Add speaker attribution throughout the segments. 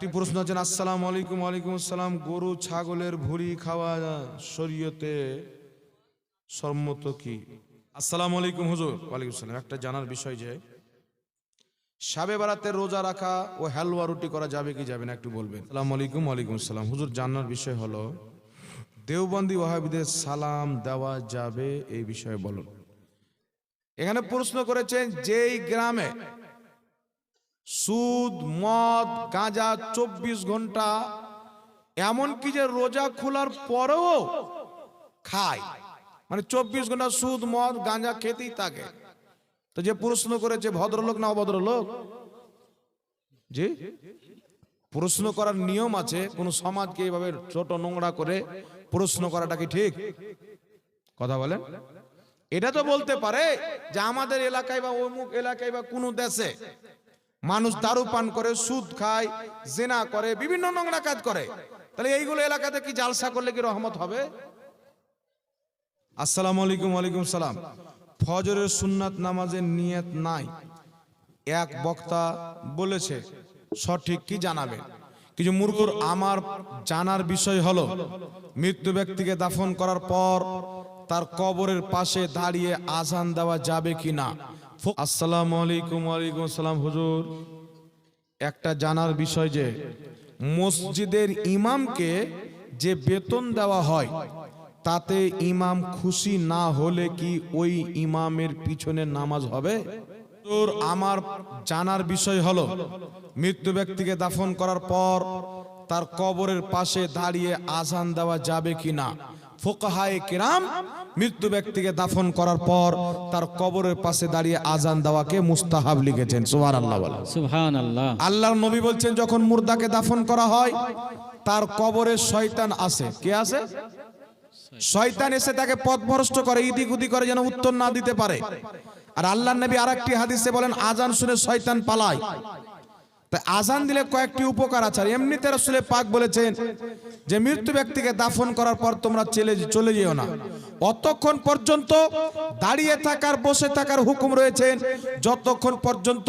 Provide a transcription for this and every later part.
Speaker 1: একটি প্রশ্ন আছেন আসসালাম আলাইকুম, ওয়ালাইকুম আসসালাম, গরু, ছাগলের ভুড়ি খাওয়া শরীয়তে সম্মত কি? আসসালাম আলাইকুম, হুজুর। ওয়ালাইকুম আসসালাম। একটা জানার বিষয় যে, সাবে বারাতে রোজা রাখা ও হালুয়া রুটি করা যাবে কি যাবে না একটু বলবেন। আসসালামু আলাইকুম, ওয়ালাইকুম আসসালাম। হুজুর, জানার বিষয় হলো, দেওবন্দি ওয়াহাবিদের সালাম দেওয়া যাবে এই বিষয়ে বলুন। এখানে প্রশ্ন করেছেন, যেই গ্রামে সুদ, মদ, গাঁজা, চব্বিশ ঘণ্টা, এমন কি যে রোজা খোলার পরেও খায়? মানে চব্বিশ ঘণ্টা সুদ, মদ, গাঁজা খেতেই থাকে। তো যে প্রশ্ন করেছে, ভদ্রলোক না অভদ্রলোক? জি? প্রশ্ন করার নিয়ম আছে, কোন সমাজকে এইভাবে ছোট নোংরা করে প্রশ্ন করাটা কি ঠিক? কথা বলেন। এটা তো বলতে পারে যে আমাদের এলাকায় বা অমুক এলাকায় বা কোনো দেশে মানুষ দারু পান করে সুদ খায় জেনা করে বিভিন্ন নোংরা কাজ করে। তাহলে এইগুলো এলাকাতে কি জালসা করলে কি রহমত হবে? আসসালামু আলাইকুম ওয়ালাইকুম সালাম। ফজরের সুন্নাত নামাজের নিয়ত নাই। এক বক্তা বলেছে সঠিক কি জানাবে? কিছু মূর্খর আমার জানার বিষয় হলো মৃত্যু ব্যক্তিকে দাফন করার পর তার কবরের পাশে দাঁড়িয়ে আজান দেওয়া যাবে কি না আসসালামু আলাইকুম, ওয়ালাইকুম আসসালাম, হুজুর। একটা জানার বিষয় যে, মসজিদের ইমামকে যে বেতন দেওয়া হয়, তাতে ইমাম খুশি না হলে কি ওই ইমামের পিছনে নামাজ হবে? তোর আমার জানার বিষয় হলো, মৃত্যু ব্যক্তিকে দাফন করার পর তার কবরের পাশে দাঁড়িয়ে আজান দেওয়া যাবে কি না ফোকাহায়ে কিরাম মৃত্যু ব্যক্তিকে দাফন করার পর তার কবরের পাশে দাঁড়িয়ে আজান দেওয়াকে মুস্তাহাব লিখেছেন। সুবহান আল্লাহ
Speaker 2: আল্লাহ
Speaker 1: আল্লাহর নবী বলছেন যখন মুর্দাকে দাফন করা হয় তার কবরে শয়তান আসে। কে আছে শয়তান এসে তাকে পথভ্রষ্ট করে ইদিক উদি করে যেন উত্তর না দিতে পারে। আর আল্লাহ নবী আরেকটি হাদিসে বলেন আজান শুনে শয়তান পালায়। তাই আজান দিলে কয়েকটি উপকার আছে। আর এমনিতে রসুলের পাক বলেছেন যে মৃত্যু ব্যক্তিকে দাফন করার পর তোমরা চলে চলে যেও না। অতক্ষণ পর্যন্ত দাঁড়িয়ে থাকার, বসে থাকার হুকুম রয়েছেন। যতক্ষণ পর্যন্ত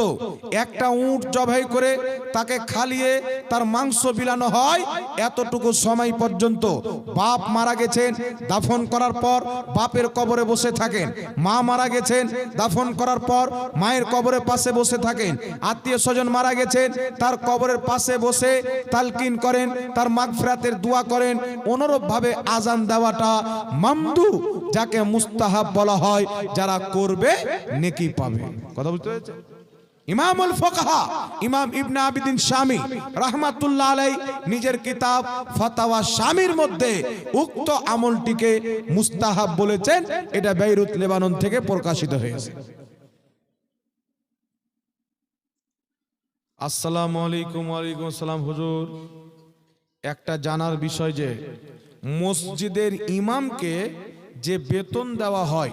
Speaker 1: একটা উট জবাই করে তাকে খালিয়ে তার মাংস বিলানো হয়, এতটুকু সময় পর্যন্ত বাপ মারা গেছেন, দাফন করার পর বাপের কবরে বসে থাকেন। মা মারা গেছেন, দাফন করার পর মায়ের কবরের পাশে বসে থাকেন। আত্মীয় স্বজন মারা গেছেন, তার কবরের পাশে বসে তালকিন করেন, তার মাগফিরাতের দোয়া করেন। অনুরূপ ভাবে আজান দেওয়াটা মামদু যাকে মুস্তাহাব বলা হয়, যারা করবে, নেকি পাবে। কথা বুঝতে পেরেছে ইমামুল ফকাহা, ইমাম ইবনে আবিদিন শামী, রাহমাতুল্লাহ আলাই নিজের কিতাব ফাতাওয়া শামীর মধ্যে উক্ত আমলটিকে মুস্তাহাব বলেছেন, এটা বেইরুত লেবানন থেকে প্রকাশিত হয়েছে। আসসালামু আলাইকুম, ওয়ালাইকুম আসসালাম, হুজুর। একটা জানার বিষয় যে, মসজিদের ইমামকে যে বেতন দেওয়া হয়,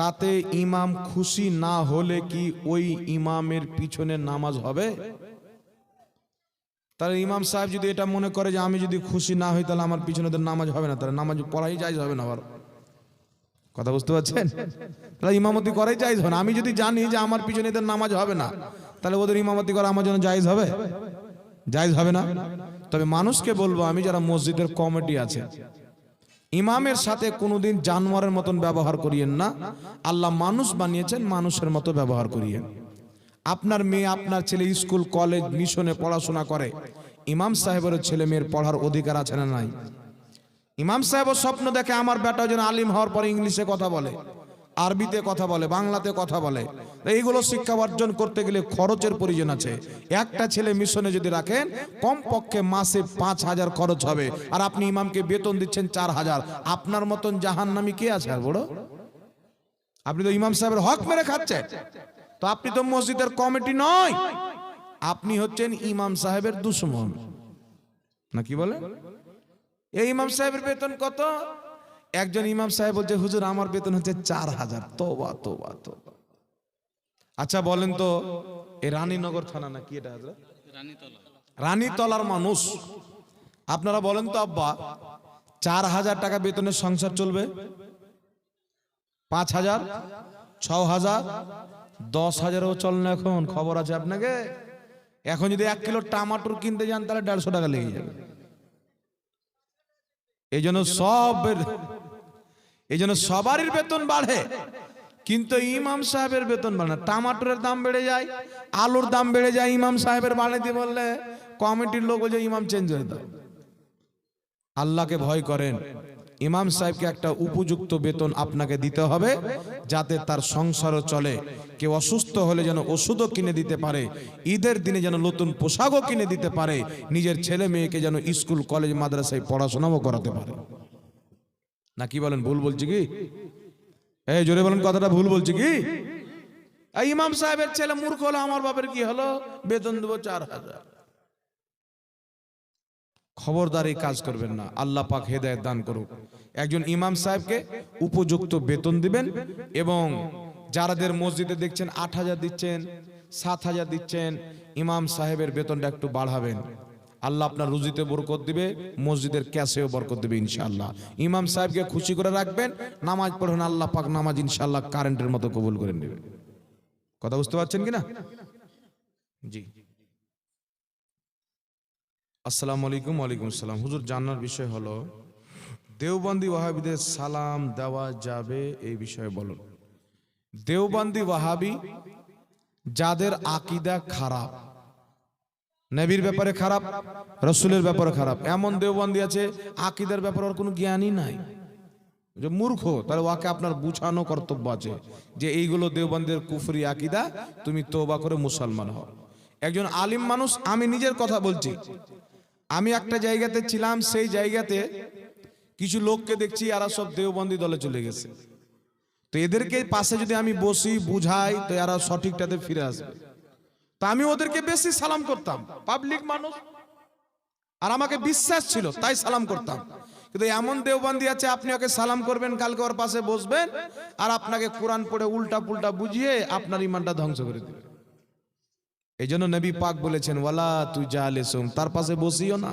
Speaker 1: তাতে ইমাম খুশি না হলে কি ওই ইমামের পিছনে নামাজ হবে? তাহলে ইমাম সাহেব যদি এটা মনে করে যে আমি যদি খুশি না হই, তাহলে আমার পিছনে নামাজ হবে না। তাহলে নামাজ পড়াই যায় হবে না আবার। কথা বুঝতে পারছেন? তাহলে ইমামতি করাই জায়জ হবে না। আমি যদি জানি যে আমার পিছনে এদের নামাজ হবে না, তাহলে ওদের ইমামতি করা আমার জন্য জায়জ হবে? জায়জ হবে না? তবে মানুষকে বলব, আমি যারা মসজিদের কমিটি আছে ইমামের সাথে কোনোদিন জানোয়ারের মতন ব্যবহার করিয়েন না। আল্লাহ মানুষ বানিয়েছেন, মানুষের মতো ব্যবহার করিয়েন। আপনার মেয়ে, আপনার ছেলে স্কুল, কলেজ, মিশনে পড়াশোনা করে। ইমাম সাহেবের ছেলে মেয়ের পড়ার অধিকার আছে না নাই? ইমাম সাহেবও স্বপ্ন দেখে আমার বেটা যেন আলিম হওয়ার পরে ইংলিশে কথা বলে। আরবিতে কথা বলে, বাংলাতে কথা বলে। এইগুলো শিক্ষা অর্জন করতে গেলে খরচের প্রয়োজন আছে। একটা ছেলে মিশনে যদি রাখেন, কমপক্ষে মাসে পাঁচ হাজার খরচ হবে। আর আপনি ইমামকে বেতন দিচ্ছেন চার হাজার। আপনার মতন জাহান্নামি কে আছে আর বড়? আপনি তো ইমাম সাহেবের হক মেরে খাচ্ছেন। তো আপনি তো মসজিদের কমিটি নয়। আপনি হচ্ছেন ইমাম সাহেবের দুশ্মন। না কি বলে? এই ইমাম সাহেবের বেতন কত? একজন ইমাম সাহেব বলছে হুজুর আমার বেতন হচ্ছে চার হাজার। তোবা তোবা তোবা আচ্ছা বলেন তো এই রানীনগর থানা না কি এটা হাজরা? রানীতলার মানুষ। আপনারা বলেন তো আব্বা চার হাজার টাকা বেতনের সংসার চলবে? পাঁচ হাজার? ছ হাজার? দশ হাজারও চল না এখন খবর আছে আপনাকে? এখন যদি এক কিলো টমাটোর কিনতে যান তাহলে দেড়শো টাকা লেগে যাবে। এই জন্য সব এই জন্য সবারই বেতন বাড়ে। কিন্তু ইমাম সাহেবের বেতন বাড়ে না। টমাটোরের দাম বেড়ে যায়, আলুর দাম বেড়ে যায়, ইমাম সাহেবের বাড়াইতে বললে কমিটির লোক বলছে ইমাম চেঞ্জ হয়ে দাও আল্লাহকে ভয় করেন। ইমাম সাহেবকে একটা উপযুক্ত বেতন আপনাকে দিতে হবে, যাতে তার সংসারও চলে। কেউ অসুস্থ হলে যেন ওষুধও কিনে দিতে পারে, ঈদের দিনে যেন নতুন পোশাকও কিনে দিতে পারে, নিজের ছেলে মেয়েকে যেন স্কুল, কলেজ, মাদ্রাসায় পড়াশোনাও করাতে পারে। না কি বলেন, ভুল বলছি কি? এই জোরে বলেন, কথাটা ভুল বলছি কি? ইমাম সাহেবের ছেলে মূর্খ হলো, আমার বাপের কি হলো? বেতন দেবো চার হাজার। খবরদার এই কাজ করবেন না, আল্লাহ পাক হেদায়ত দান করুক। একজন ইমাম সাহেবকে উপযুক্ত বেতন দিবেন এবং যারাদের মসজিদে দেখছেন আট হাজার দিচ্ছেন, সাত হাজার দিচ্ছেন, ইমাম সাহেবের বেতনটা একটু বাড়াবেন। আল্লাহ আপনার রুজিতে বরকত দিবে, মসজিদের ক্যাশেও বরকত দিবে ইনশাআল্লাহ। ইমাম সাহেবকে খুশি করে রাখবেন, নামাজ পড়বেন আল্লাহ পাক নামাজ ইনশাআল্লাহ কারেন্টের মতো কবুল করে নেবে। কথা বুঝতে পারছেন কিনা? জি। আসসালামু আলাইকুম, ওয়ালাইকুম আসসালাম। হুজুর, জানার বিষয় হলো, দেওবন্দি ওয়াহাবিদের সালাম দেওয়া যাবে এই বিষয়ে বলুন। দেওবন্দি ওয়াহাবি যাদের আকিদা খারাপ নবীর ব্যাপারে খারাপ, রসুলের ব্যাপারে খারাপ। এমন দেওবন্দি আছে, আকিদার ব্যাপারে ওর কোনো জ্ঞানই নাই। যে মূর্খ, তাহলে ওকে আপনার বুঝানো কর্তব্য আছে যে এইগুলো দেওবন্দের কুফরি আকিদা, তুমি তোবা করে মুসলমান হও। একজন আলিম মানুষ, আমি নিজের কথা বলছি। আমি একটা জায়গাতে ছিলাম, সেই জায়গাতে কিছু লোককে দেখছি, এরা সব দেওবন্দি দলে চলে গেছে। তো এদেরকে পাশে যদি আমি বসি, বুঝাই, তো এরা সঠিকটাতে ফিরে আসবে। তো আমি ওদেরকে বেশি সালাম করতাম। পাবলিক মানুষ। আর আমাকে বিশ্বাস ছিল, তাই সালাম করতাম। কিন্তু এমন দেওবান্দি আছে, আপনি ওকে সালাম করবেন, কালকে ওর পাশে বসবেন, আর আপনাকে কোরআন পড়ে উল্টা পুল্টা বুঝিয়ে আপনার ইমানটা ধ্বংস করে দেবে। এই জন্য নবী পাক বলেছেন, ওয়ালা তুই যা লেসুম তার পাশে বসিও না।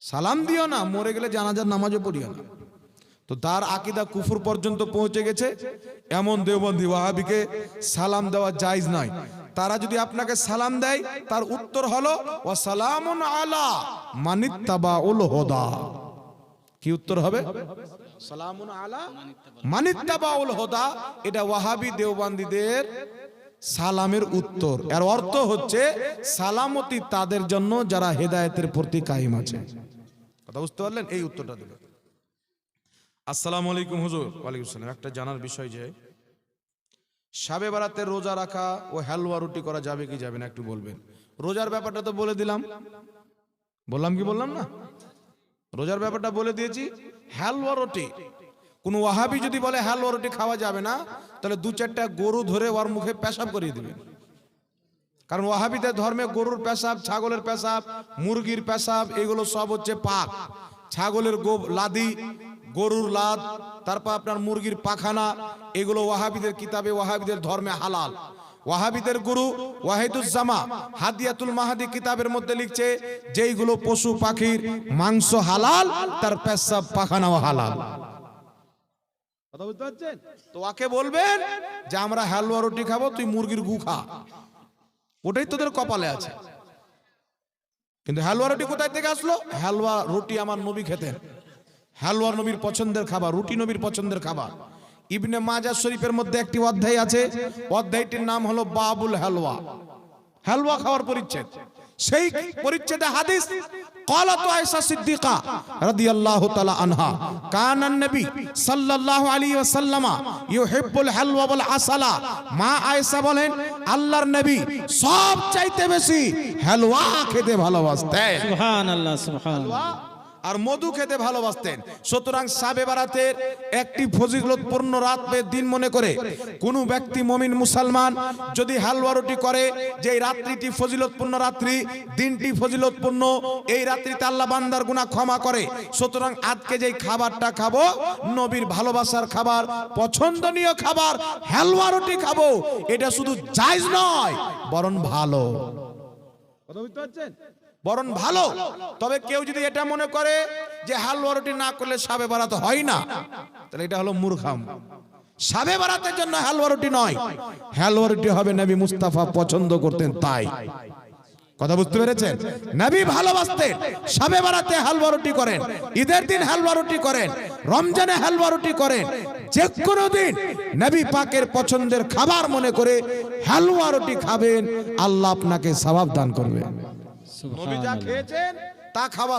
Speaker 1: সালাম দিও না, মরে গেলে জানাজার নামাজও পড়িও না। তো তার আকিদা কুফুর পর্যন্ত পৌঁছে গেছে। এমন দেওবন্দি ওয়াহাবিকে সালাম দেওয়া জায়জ নয়। তারা যদি আপনাকে সালাম দেয়, তার উত্তর হলো ও সালামুন আলা মানিত্তাবাউল হুদা। কি উত্তর হবে? সালামুন আলা মানিত্তাবাউল হুদা। এটা ওয়াহাবি দেওবন্দীদের সালামের উত্তর। এর অর্থ হচ্ছে, সালামতি তাদের জন্য যারা হেদায়েতের প্রতি কায়েম আছে। কথা বুঝতে পারলেন? এই উত্তরটা দিল আসসালামু আলাইকুম হুজুর। ওয়ালাইকুম আসসালাম। একটা জানার বিষয় যে সাবে বারাতে রোজা রাখা ও হালুয়া রুটি করা যাবে কি যাবে না একটু বলবেন। রোজার ব্যাপারটা তো বলে দিলাম। বললাম কি বললাম না? রোজার ব্যাপারটা বলে দিয়েছি, হালুয়া রুটি। কোন ওয়াহাবি যদি বলে হালুয়া রুটি খাওয়া যাবে না, তাহলে দু চারটা গরু ধরে ওর মুখে পেশাব করিয়ে দিবেন। কারণ ওয়াহাবিদের ধর্মে গরুর পেশাব, ছাগলের পেশাব, মুরগির পেশাব, এগুলো সব হচ্ছে পাক ছাগলের গোব, লাদি গরুর লাদ, তারপর আপনার মুরগির পাখানা, এগুলো ওয়াহাবিদের কিতাবে, ওয়াহাবিদের ধর্মে হালাল। ওয়াহাবিদের গুরু ওয়াহিদুজ্জামা হাদিয়াতুল মাহাদি কিতাবের মধ্যে লিখছে, যেইগুলো পশু পাখির মাংস হালাল, তার পেশাব পাখানাও হালাল। তো বলবেন যে, আমরা রুটি খাব, তুই মুরগির ওটাই তোদের কপালে আছে। কিন্তু হালুয়া রুটি কোথায় থেকে আসলো? হালুয়া রুটি আমার নবী খেতেন। হালুয়া নবীর পছন্দের খাবার রুটি নবীর পছন্দের খাবার ইবনে মাজা শরীফের মধ্যে একটি অধ্যায় আছে অধ্যায়টির নাম হলো বাবুল হালুয়া হালুয়া খাওয়ার পরিচ্ছেদ সেই পরিচ্ছেদে হাদিস قالت عائشة صديقة رضي الله تعالى عنها كان النبي صلى الله عليه وسلم يحب الحلوى والعسل মা আয়েশা বলেন আল্লাহর নবী সব চাইতে বেশি হালুয়া খেতে ভালোবাসতেন
Speaker 2: সুবহান আল্লাহ সুবহান
Speaker 1: আর মধু খেতে ভালোবাসতেন। সুতরাং সাবে বারাতের একটি ফজিলতপূর্ণ রাত দিন মনে করে, কোন ব্যক্তি মমিন মুসলমান যদি হালুয়া রুটি করে, যে রাত্রিটি ফজিলতপূর্ণ রাত্রি, দিনটি ফজিলতপূর্ণ, এই রাত্রিতে আল্লাহ বান্দার গুনাহ ক্ষমা করে। সুতরাং আজকে যেই খাবারটা খাব, নবীর ভালোবাসার খাবার, পছন্দনীয় খাবার, হালুয়া রুটি খাব, এটা শুধু জায়েজ নয়, বরং ভালো। কথা বুঝতে পারছেন? বরং ভালো। তবে কেউ যদি এটা মনে করে যে হালুয়া রুটি না করলে সাবে বাড়াতে হয় না তাহলে এটা হলো মূর্খাম। সাবে বারাতের জন্য হালুয়া রুটি নয়। হালুয়া রুটি হবে নবী মুস্তাফা পছন্দ করতেন তাই। কথা বুঝতে পেরেছেন? নবী ভালোবাসতেন সাবে বারাতে হালুয়া রুটি করেন ঈদের দিন হালুয়া রুটি করেন রমজানে হালুয়া রুটি করেন যে কোনো দিন নবী পাকের পছন্দের খাবার মনে করে হালুয়া রুটি খাবেন আল্লাহ আপনাকে সওয়াব দান করবে। নবী যা খেয়েছেন, তা খাওয়া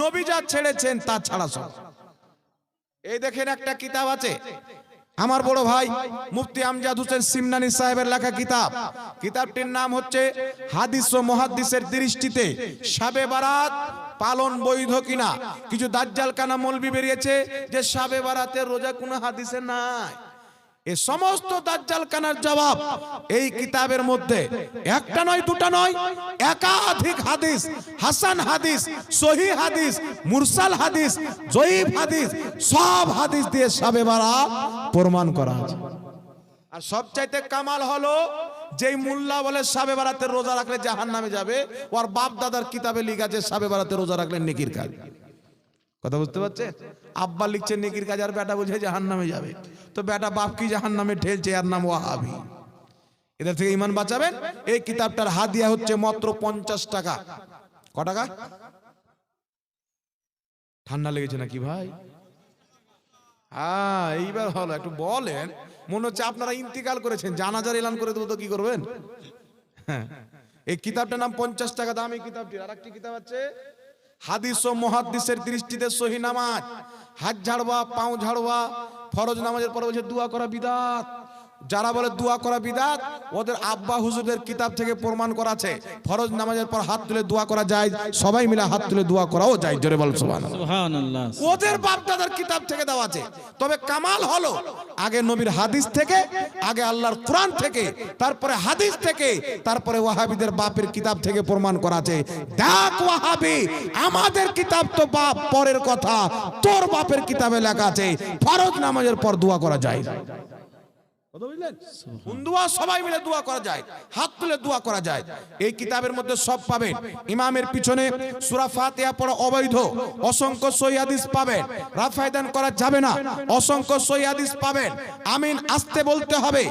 Speaker 1: নবী যা ছেড়েছেন, তা ছাড়া সব। এই দেখেন একটা কিতাব আছে। আমার বড় ভাই মুফতি আমজাদ হোসেন সিমনানি সাহেবের লেখা কিতাব। কিতাবটির নাম হচ্ছে হাদিস ও মহাদিসের দৃষ্টিতে সাবে বারাত পালন বৈধ কিনা। কিছু দাজ্জাল কানা মলবি বেরিয়েছে যে সাবে বারাতের রোজা কোনো হাদিসে নাই। এ সমস্ত দাজ্জাল কানার জবাব এই কিতাবের মধ্যে। একটা নয়, দুটা নয়। একাধিক হাদিস, হাসান হাদিস, সহি হাদিস, মুরসাল হাদিস জয়ীব হাদিস, সব হাদিস দিয়ে সাবে বারাত প্রমাণ করা আছে। আর সবচাইতে কামাল হলো যেই মুল্লা বলে, সাবে বারাতে রোজা রাখলে জাহান নামে যাবে, ওর বাপ দাদার কিতাবে লিখা যে সাবে বারাতে রোজা রাখলে নেকির কাজ। কথা বুঝতে পারছেন আব্বা লিখছে, নেকির কাজ আর বেটা বুঝে জাহান নামে যাবে। তো বেটা বাপ কি জাহান নামে ঠেলছে? আর নাম ওয়াহাবি। এদের থেকে ইমান বাঁচাবেন? এই কিতাবটার হাদিয়া হচ্ছে মাত্র পঞ্চাশ টাকা। ক টাকা? ঠান্ডা লেগেছে নাকি ভাই? হ্যাঁ এইবার হলো একটু বলেন। মনে হচ্ছে আপনারা ইন্তিকাল করেছেন। জানাজার এলান করে দেবো তো কি করবেন? হ্যাঁ। এই কিতাবটার নাম পঞ্চাশ টাকা। দাম এই কিতাবটির আর একটি কিতাব আছে। হাদিস ও মহাদিসের দৃষ্টিতে সহি নামাজ। হাত ঝাড়বা, পাও ঝাড়বা, ফরজ নামাজের পর বলছে দোয়া করা বিদাত। যারা বলে দোয়া করা বিদাত ওদের আব্বা হুজুরদের কিতাব থেকে প্রমাণ করা আছে। ফরজ নামাজের পর হাত তুলে দোয়া করা যায় সবাই মিলে হাত তুলে দোয়া করাও যায় জোরে বল সুবহানাল্লাহ।
Speaker 2: সুবহানাল্লাহ
Speaker 1: ওদের বাপ দাদার কিতাব থেকে দেওয়া আছে। তবে কামাল হলো আগে নবীর হাদিস থেকে আগে আল্লাহর কোরআন থেকে তারপরে হাদিস থেকে তারপরে ওয়াহাবিদের বাপের কিতাব থেকে প্রমাণ করা আছে। দেখ ওয়াহাবি আমাদের কিতাব তো বাপ পরের কথা। তোর বাপের কিতাবে লেখা আছে ফরজ নামাজের পর দোয়া করা যায়। কথা বুঝলেন? দোয়া সবাই মিলে দোয়া করা যায়। হাত তুলে দোয়া করা যায়। এই কিতাবের মধ্যে সব পাবেন। ইমামের পিছনে সূরা ফাতিহা পড়া অবৈধ। অসংখ্য সহি হাদিস পাবেন। রাফায়দান করা যাবে না। অসংখ্য সহি হাদিস পাবেন। আমিন আসতে বলতে হবে।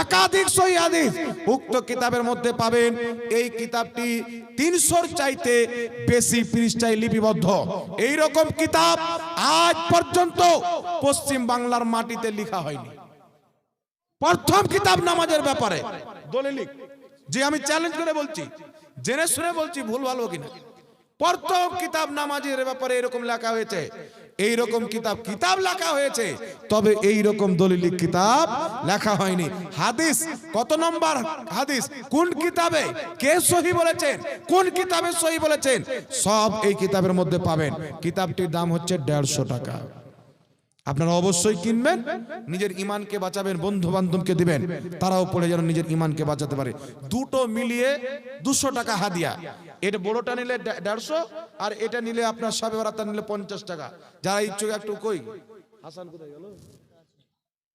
Speaker 1: একাধিক সহি হাদিস উক্ত কিতাবের মধ্যে পাবেন। এই কিতাবটি তিনশোর চাইতে বেশি পৃষ্ঠায় লিপিবদ্ধ। এই রকম কিতাব আজ পর্যন্ত পশ্চিম বাংলার মাটিতে লেখা হয়নি। প্রথম কিতাব নামাজের ব্যাপারে। দলিলিক। যে আমি চ্যালেঞ্জ করে বলছি জেনে শুনে বলছি ভুল ভালো কিনা? প্রথম কিতাব নামাজের ব্যাপারে এরকম লেখা হয়েছে এই রকম কিতাব কিতাব লেখা হয়েছে তবে এই রকম দলিলিক কিতাব লেখা হয়নি। হাদিস কত নম্বর হাদিস? কোন কিতাবে? কে সহি বলেছেন? কোন কিতাবে সহি বলেছেন? সব এই কিতাবের মধ্যে পাবেন। কিতাবটির দাম হচ্ছে দেড়শো টাকা। আপনারা অবশ্যই কিনবেন, নিজের ইমানকে বাঁচাবেন বন্ধু বান্ধবকে দিবেন, তারাও পড়ে যেন নিজের ইমানকে বাঁচাতে পারে। দুটো মিলিয়ে দুশো টাকা হাদিয়া। এটা বড়টা নিলে দেড়শো, আর এটা নিলে আপনার সাবে বারাতা নিলে পঞ্চাশ টাকা। যারা ইচ্ছুক একটু কই? হাসান কোথায় গেল?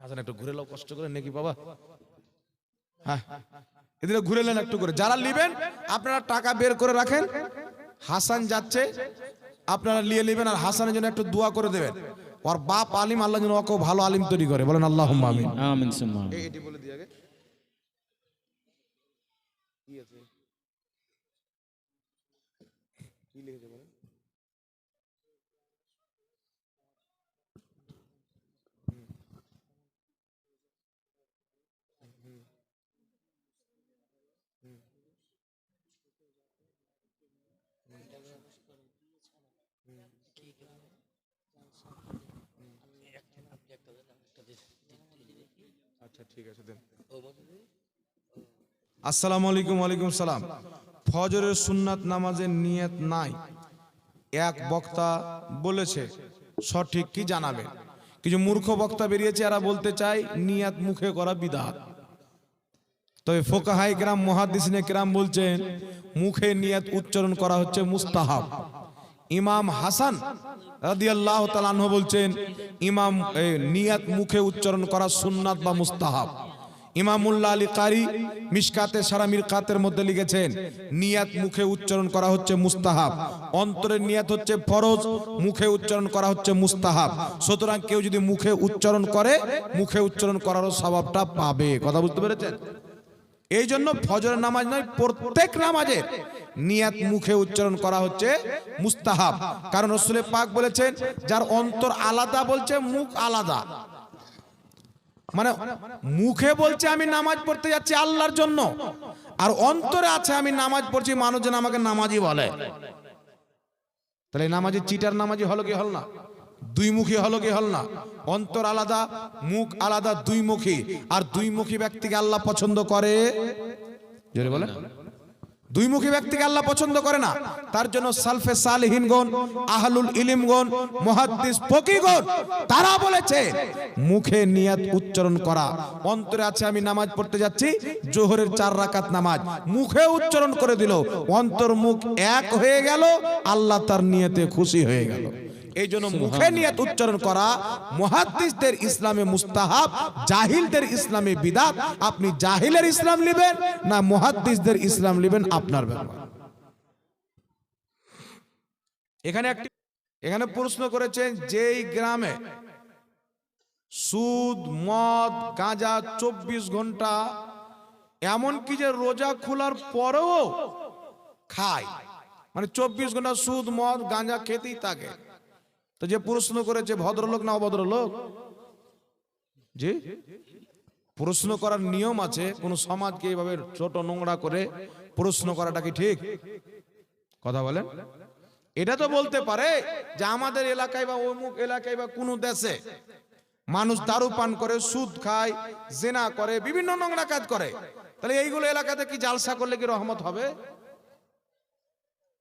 Speaker 1: হাসান, একটু ঘুরে লাও কষ্ট করে, নাকি বাবা? হ্যাঁ। এদিকে ঘুরে নেন একটু করে। যারা নিবেন, আপনারা টাকা বের করে রাখেন। হাসান যাচ্ছে, আপনারা নিয়ে নেবেন, আর হাসানের জন্য একটু দোয়া করে দেবেন। ওর বাপ আলিম আল্লাহ যেন ওকে ভালো আলিম তৈরি করে। বলেন আল্লাহ আমিন।
Speaker 2: আমিন
Speaker 1: এটি বলে দিয়ে আগে কি আছে কি লিখেছে বলেন আচ্ছা আসসালামু আলাইকুম, ওয়ালাইকুম সালাম। ফজরের সুন্নাত নামাজের নিয়ত নাই, এক বক্তা বলেছে, সঠিক কি জানাবেন কিছু মূর্খ বক্তা বেরিয়েছে, এরা বলতে চায়, নিয়াত মুখে করা বিদাত। তবে ফোকাহাই গ্রাম, মহাদিসনে গ্রাম বলছেন, মুখে নিয়াত উচ্চারণ করা হচ্ছে মুস্তাহাব। ইমাম হাসান রাদিয়াল্লাহু তাআলা আনহু বলছেন, ইমাম নিয়াত মুখে উচ্চারণ করা সুন্নাত বা মুস্তাহাব। ইমামুল্লাহ আলী কারি মিসকাতে সারা মিরকাতের মধ্যে লিখেছেন, নিয়াত মুখে উচ্চারণ করা হচ্ছে মুস্তাহাব। অন্তরের নিয়াত হচ্ছে ফরজ, মুখে উচ্চারণ করা হচ্ছে মুস্তাহাব। সুতরাং কেউ যদি মুখে উচ্চারণ করে, মুখে উচ্চারণ করারও স্বভাবটা পাবে। কথা বুঝতে পেরেছেন? এই জন্য ফজরের নামাজ নয়, প্রত্যেক নামাজের নিয়াত মুখে উচ্চারণ করা হচ্ছে মুস্তাহাব। কারণ রসুলের পাক বলেছেন, যার অন্তর আলাদা বলছে, মুখ আলাদা। মানে মুখে বলছে, আমি নামাজ পড়তে যাচ্ছি আল্লাহর জন্য। আর অন্তরে আছে, আমি নামাজ পড়ছি মানুষ যেন আমাকে নামাজি বলে। তাহলে নামাজি চিটার নামাজি হলো কি হল না? দুই মুখী হলো কি হল না? অন্তর আলাদা, মুখ আলাদা দুই মুখী আর দুই মুখী ব্যক্তিকে আল্লাহ পছন্দ করে? জোরে বলে দুই মুখী ব্যক্তিকে আল্লাহ পছন্দ করে না? তার জন্য সালফে সালহীনগণ আহলুল ইলিমগণ মুহাদ্দিস ফকিগণ তারা বলেছে, মুখে নিয়াত উচ্চারণ করা। অন্তরে আছে, আমি নামাজ পড়তে যাচ্ছি, জোহরের চার রাকাত নামাজ। মুখে উচ্চারণ করে দিল, অন্তর মুখ এক হয়ে গেল, আল্লাহ তার নিয়তে খুশি হয়ে গেল। এই জন্য মুখে নিয়ত উচ্চারণ করা মুহাদ্দিসদের ইসলামে মুস্তাহাব জাহিলদের ইসলামে বিদাত আপনি জাহিলের ইসলাম নেবেন না মুহাদ্দিসদের ইসলাম নেবেন আপনার ব্যাপার। এখানে একটি এখানে প্রশ্ন করেছেন যেই গ্রামে সুদ মদ গাঁজা চব্বিশ ঘণ্টা এমনকি যে রোজা খোলার পরেও খায়? মানে চব্বিশ ঘণ্টা সুদ মদ গাঁজা খেতেই থাকে। তো যে প্রশ্ন করেছে, ভদ্রলোক না অভদ্রলোক? জি? প্রশ্ন করার নিয়ম আছে, কোন সমাজকে এইভাবে ছোট নোংরা করে প্রশ্ন করাটা কি ঠিক? কথা বলেন। এটা তো বলতে পারে যে আমাদের এলাকায় বা অমুক এলাকায় বা কোনো দেশে মানুষ দারু পান করে, সুদ খায়, জেনা করে, বিভিন্ন নোংরা কাজ করে। তাহলে এইগুলো এলাকাতে কি জালসা করলে কি রহমত হবে?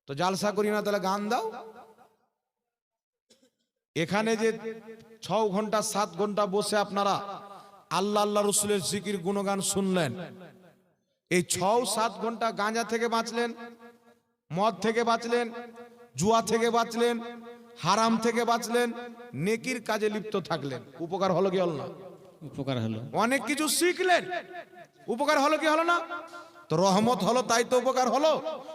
Speaker 1: তো জালসা করি না, তাহলে গান দাও। এখানে যে ছ ঘণ্টা সাত ঘণ্টা বসে আপনারা আল্লাহ আল্লাহ রসুলের জিকির গুণগান শুনলেন। এই ছ সাত ঘণ্টা গাঁজা থেকে বাঁচলেন মদ থেকে বাঁচলেন জুয়া থেকে বাঁচলেন হারাম থেকে বাঁচলেন নেকির কাজে লিপ্ত থাকলেন। উপকার হলো কি হলো না?
Speaker 2: উপকার হলো।
Speaker 1: অনেক কিছু শিখলেন। উপকার হলো কি হলো না? তো রহমত হলো তাই তো উপকার হলো।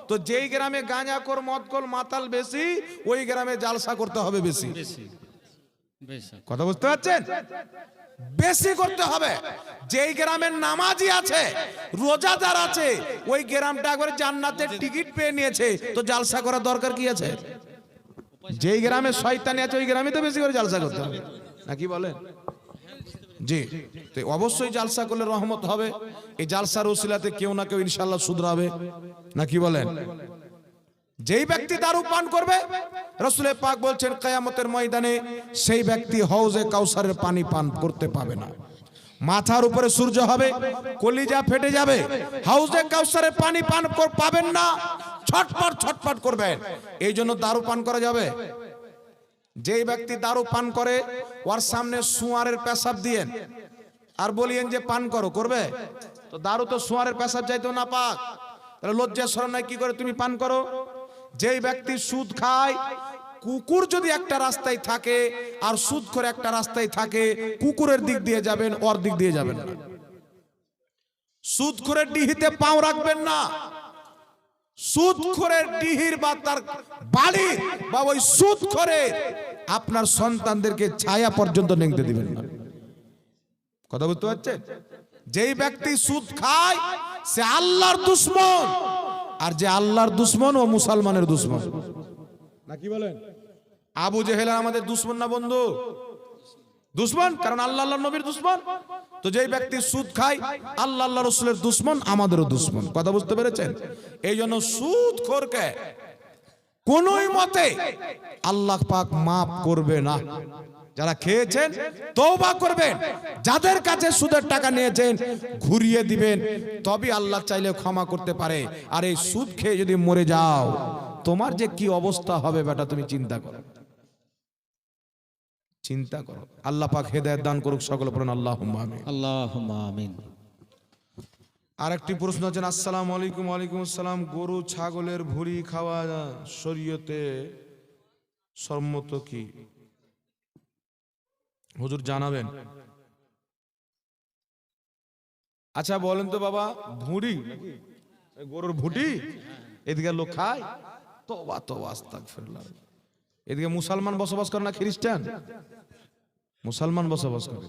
Speaker 1: তো যেই গ্রামে গাঁজাখোর মদকল মাতাল বেশি ওই গ্রামে জালসা করতে হবে বেশি
Speaker 2: বেশি।
Speaker 1: কথা বুঝতে পারছেন? বেশি করতে হবে। যেই গ্রামের নামাজি আছে রোজাদার আছে ওই গ্রামটা একবারে জান্নাতের টিকিট পেয়ে নিয়েছে তো জালসা করার দরকার কি আছে? যেই গ্রামে শয়তানি আছে ওই গ্রামে তো বেশি করে জালসা করতে হবে। নাকি বলেন? জি। তো অবশ্যই জালসা করলে রহমত হবে। এই জালসার ওসিলাতে কেউ না কেউ ইনশাল্লাহ শুধরাবে। নাকি বলেন? যেই ব্যক্তি দারু পান করবে রসুলে পাক বলছেন, কেয়ামতের ময়দানে সেই ব্যক্তি হৌজে কাউসারের পানি পান করতে পাবে না। মাথার উপরে সূর্য হবে, কলিজা ফেটে যাবে হাউজে কাউসারের পানি পান পাবেন না। ছটপট ছটপট করবেন। এই জন্য দারু পান করা যাবে? যেই ব্যক্তি দারু পান করে, ওর সামনে সুয়ারের পেশাব দিয়েন। আর বলিয়েন যে, পান করো, করবে? তো দারু তো সুয়ারের পেশাব যাইতো না পাক তাহলে লজ্জা নাই, কি করে তুমি পান করো? যেই ব্যক্তি সুদ খায়, কুকুর যদি একটা রাস্তায় থাকে, আর সুদ করে একটা রাস্তায় থাকে, কুকুরের দিক দিয়ে যাবেন, ওর দিক দিয়ে যাবেন না। সুদ করে ডিহিতে পাও রাখবেন না। সুদ করে ডিহির বা তার বাড়ির বা ওই সুদ করে আপনার সন্তানদেরকে ছায়া পর্যন্ত নেংতে দিবেন না। কথা বুঝতে পারছেন যেই ব্যক্তি সুদ খায়, সে আল্লাহর দুশ্মন। আর যে আল্লাহর দুশ্মন, ও মুসলমানের দুশ্মন। নাকি বলেন? আবু জেহেল আমাদের দুশ্মন না বন্ধু? দুশ্মন, কারণ আল্লাহ আল্লাহ নবীর দুশ্মন। তো যেই ব্যক্তি সুদ খায়, আল্লাহ আল্লাহ রসুলের দুশ্মন, আমাদেরও দুশ্মন। কথা বুঝতে পেরেছেন? এই জন্য সুদ খোরকে কোনই মতে আল্লাহ পাক মাফ করবে না। যারা খেয়েছেন, তওবা করবেন। যাদের কাছে সুদের টাকা নিয়েছেন, ঘুরিয়ে দিবেন। তবে আল্লাহ চাইলে ক্ষমা করতে পারে। আর এই সুদ খেয়ে যদি মরে যাও, তোমার যে কি অবস্থা হবে বেটা, তুমি চিন্তা করো। চিন্তা করো। আল্লাহ পাক হেদায়েত দান করুক সকল পড়েন আল্লাহ
Speaker 2: আল্লাহ আমিন।
Speaker 1: আর একটি প্রশ্ন আছেন আসসালাম আলাইকুম ওয়ালাইকুম আসসালাম। গরু ছাগলের ভুড়ি খাওয়া শরীয়তে সম্মত কি? হুজুর জানাবেন। আচ্ছা বলেন তো বাবা ভুঁড়ি? গরুর ভুটি? এদিকে লোক খায়? তোবা তোবা আস্তাগফিরুল্লাহ। এদিকে মুসলমান বসবাস করে না খ্রিস্টান? মুসলমান বসবাস করে।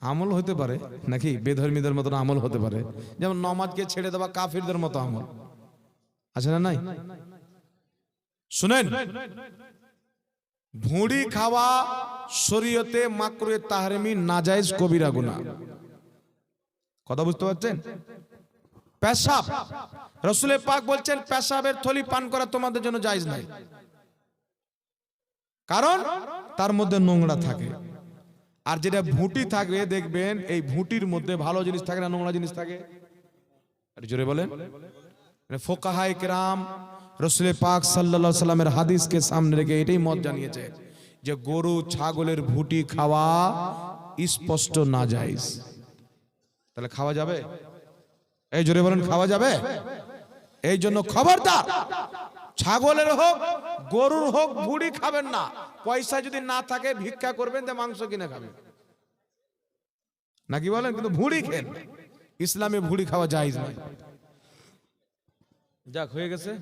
Speaker 1: আমল হতে পারে, নাকি বেধর্মীদের মতন আমল হতে পারে? যেমন নমাজকে ছেড়ে দেওয়া কাফিরদের মতো আমল। আছে না নাই? শুনেন, ভুঁড়ি খাওয়া শরীয়তে মাকরুয়ে তাহরিমি নাজায়েজ কবিরা গুনাহ। কথা বুঝতে পারছেন? পেশাব। রসুলে পাক বলছেন, পেশাবের থলি পান করা তোমাদের জন্য জায়েজ নাই। কারণ তার মধ্যে নোংরা থাকে। আর যেটা ভুঁটি থাকবে, দেখবেন এই ভুঁটির মধ্যে ভালো জিনিস থাকে না নোংরা জিনিস থাকে? জোরে বলেন। ফোকাহাই কেরাম রসুলে পাক সাল্লা সাল্লামের হাদিসকে সামনে রেখে এটাই মত জানিয়েছে যে গরু, ছাগলের ভুটি খাওয়া স্পষ্ট না যাইজ তাহলে খাওয়া যাবে? এই জোরে বলেন, খাওয়া যাবে? এই জন্য খবরদার ছাগলের হোক, গরুর হোক, ভুড়ি খাবেন না। পয়সা যদি না থাকে, ভিক্ষা করবেন, তা মাংস কিনে খাবেন। নাকি বলেন? কিন্তু ভুড়ি খেন। ইসলামে ভুড়ি খাওয়া যায় নয়। যাক, হয়ে গেছে।